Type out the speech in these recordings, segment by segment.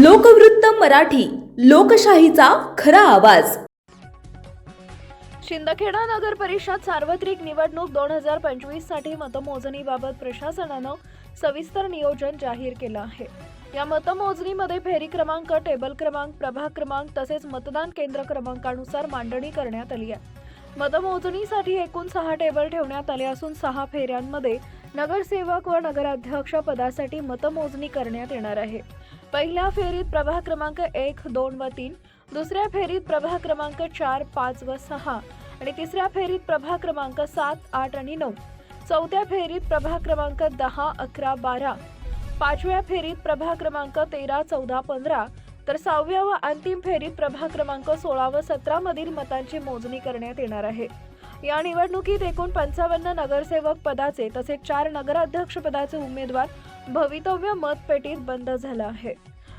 लोकवृत्त मराठी लोकशाहीचा खरा आवाज. शिंदखेडा नगर परिषद सार्वत्रिक निवडणूक दोन हजार पंचवीससाठी मतमोजणीबाबत प्रशासनानं सविस्तर नियोजन जाहीर केलं आहे. या मतमोजणीमध्ये फेरी क्रमांक टेबल क्रमांक प्रभाग क्रमांक तसेच मतदान केंद्र क्रमांकानुसार मांडणी करण्यात आली आहे. मतमोजणीसाठी एकूण सहा टेबल ठेवण्यात आले असून सहा फेऱ्यांमध्ये नगरसेवक व नगराध्यक्ष पदासाठी मतमोजणी करण्यात येणार आहे. पहिल्या फेरीत प्रभाग क्रमांक एक दोन व तीन दुसऱ्या फेरीत प्रभाग क्रमांक चार पाच व सहा आणि तिसऱ्या फेरीत प्रभाग क्रमांक सात आठ आणि नऊ. चौथ्या फेरीत प्रभाग क्रमांक दहा अकरा बारा. पाचव्या फेरीत प्रभाग क्रमांक तेरा चौदा पंधरा. तर सहाव्या व अंतिम फेरीत प्रभाग क्रमांक सोळा व सतरा मधील मतांची मोजणी करण्यात येणार आहे. या निवडणुकीत एकूण पंचावन्न नगरसेवक पदाचे तसेच चार नगराध्यक्ष पदाचे उमेदवार भवितव्य मतपेटीत बंद झाला आहे.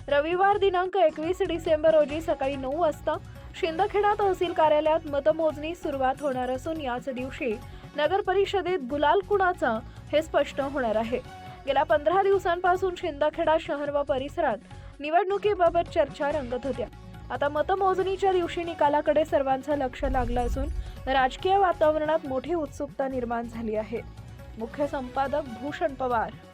रविवार दिनांक एकवीस डिसेंबर रोजी सकाळी नऊ वाजता शिंदखेडा तहसील कार्यालयात मतमोजणी सुरुवात होणार असून याच दिवशी नगर परिषदेत गुलाल कुणाचा हे स्पष्ट होणार आहे. गेल्या पंधरा दिवसांपासून शिंदखेडा शहर व परिसरात निवडणुकीबाबत चर्चा रंगत होत्या. आता मतमोजणीच्या दिवशी निकालाकडे सर्वांचं लक्ष लागलं असून राजकीय वातावरणात मोठी उत्सुकता निर्माण झाली आहे. मुख्य संपादक भूषण पवार